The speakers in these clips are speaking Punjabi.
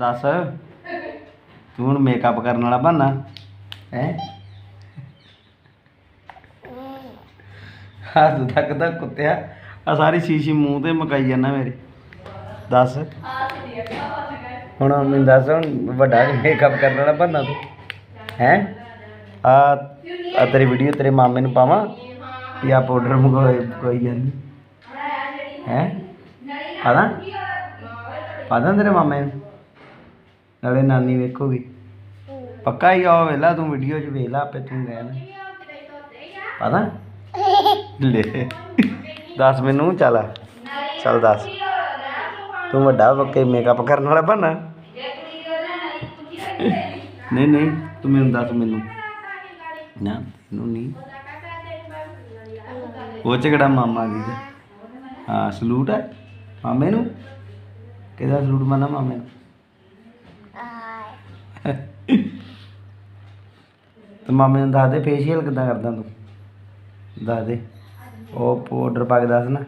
ਦੱਸ। ਤੂੰ ਹੁਣ ਮੇਕਅਪ ਕਰਨ ਵਾਲਾ ਬਣਨਾ ਹੈ? ਹੱਥ ਤੱਕ ਦਾ ਕੁੱਤਿਆ। ਆ ਸਾਰੀ ਸ਼ੀਸ਼ੀ ਮੂੰਹ ਤੇ ਮਕਾਈ ਜਾਂਦਾ ਮੇਰੇ। ਦੱਸ। ਹੁਣ ਮੈਨੂੰ ਦੱਸ, ਹੁਣ ਵੱਡਾ ਮੇਕਅਪ ਕਰਨ ਵਾਲਾ ਬਣਨਾ ਤੂੰ, ਹੈ? ਆ ਆ ਤੇਰੀ ਵੀਡੀਓ ਤੇਰੇ ਮਾਮੇ ਨੂੰ ਪਾਵਾਂ, ਵੀ ਆ ਪਾਊਡਰ ਮੰਗਵਾਏ, ਕੋਈ ਜਾਂਦੀ ਹੈ? ਪਾਦਾ? ਪਾਦਾ ਤੇਰੇ ਮਾਮੇ ਨੂੰ? ਨਾਲੇ ਨਾਨੀ ਵੇਖੋਗੀ ਪੱਕਾ ਹੀ ਆ ਵੇਲਾ, ਤੂੰ ਵੀਡੀਓ 'ਚ ਵੇਖ ਲਾ, ਆਪੇ ਤੂੰ ਗਏ ਨਾ ਲੈ। ਦੱਸ ਮੈਨੂੰ, ਚੱਲ। ਚੱਲ ਦੱਸ। ਤੂੰ ਵੱਡਾ, ਪੱਕੇ ਮੇਕਅਪ ਕਰਨ ਵਾਲਾ ਬਣਨਾ ਨਹੀਂ ਨਹੀਂ, ਤੂੰ ਮੈਨੂੰ ਦੱਸ ਮੈਨੂੰ। ਨਾ ਤੈਨੂੰ ਨਹੀਂ। ਉਹ ਝਗੜਾ ਮਾਮਾ ਜੀ ਦਾ? ਹਾਂ, ਸਲੂਟ ਹੈ? ਮਾਮੇ ਨੂੰ? ਕਿਹਦਾ ਸਲੂਟ ਮੰਨਾ ਮਾਮੇ ਨੂੰ? ਤੇ ਮਾਮੇ ਨੂੰ ਦੱਸ ਦੇ ਫੇਸ਼ੀਅਲ ਕਿੱਦਾਂ ਕਰਦਾ ਤੂੰ? ਦੱਸ ਦੇ। ਉਹ ਪਾਊਡਰ ਪਾ ਕੇ ਦੱਸ ਨਾ।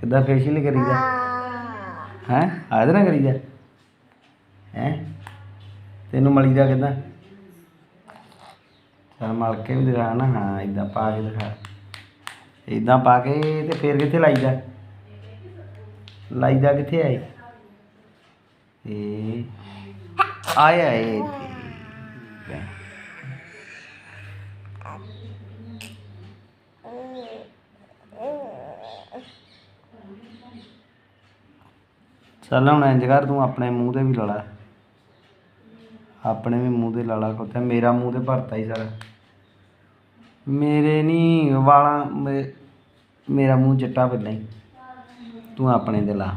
ਕਿੱਦਾਂ ਫੇਸ਼ੀਅਲ ਕਰੀਦਾ? ਹੈ? ਆਦੇ ਨਾ ਕਰੀਦਾ? ਹੈ? ਤੈਨੂੰ ਮਲੀਦਾ ਕਿੱਦਾਂ? ਚਲ ਮਲ ਕੇ ਵੀ ਦਿਖਾ ਨਾ, ਹਾਂ ਇਦਾਂ ਪਾ ਕੇ ਦਿਖਾ। ਇਦਾਂ ਪਾ ਕੇ ਤੇ ਫੇਰ ਕਿੱਥੇ ਲਾਈਦਾ? ਲਾਈਦਾ ਕਿੱਥੇ ਆਏ ਇਹ ਆਏ ਆਏ ਚੱਲ ਹੁਣ ਇੰਜ ਕਰ, ਤੂੰ ਆਪਣੇ ਮੂੰਹ ਤੇ ਵੀ ਲਾ ਆਪਣੇ ਵੀ ਮੂੰਹ ਤੇ ਲਾ ਲਾ ਮੇਰਾ ਮੂੰਹ ਤੇ ਭਰਤਾ ਹੀ ਸਾਰਾ। ਮੇਰੇ ਨਹੀਂ ਵਾਲਾਂ ਮੇਰਾ ਮੂੰਹ ਚਿੱਟਾ ਪਹਿਲਾਂ ਹੀ। ਤੂੰ ਆਪਣੇ ਤੇ ਲਾ।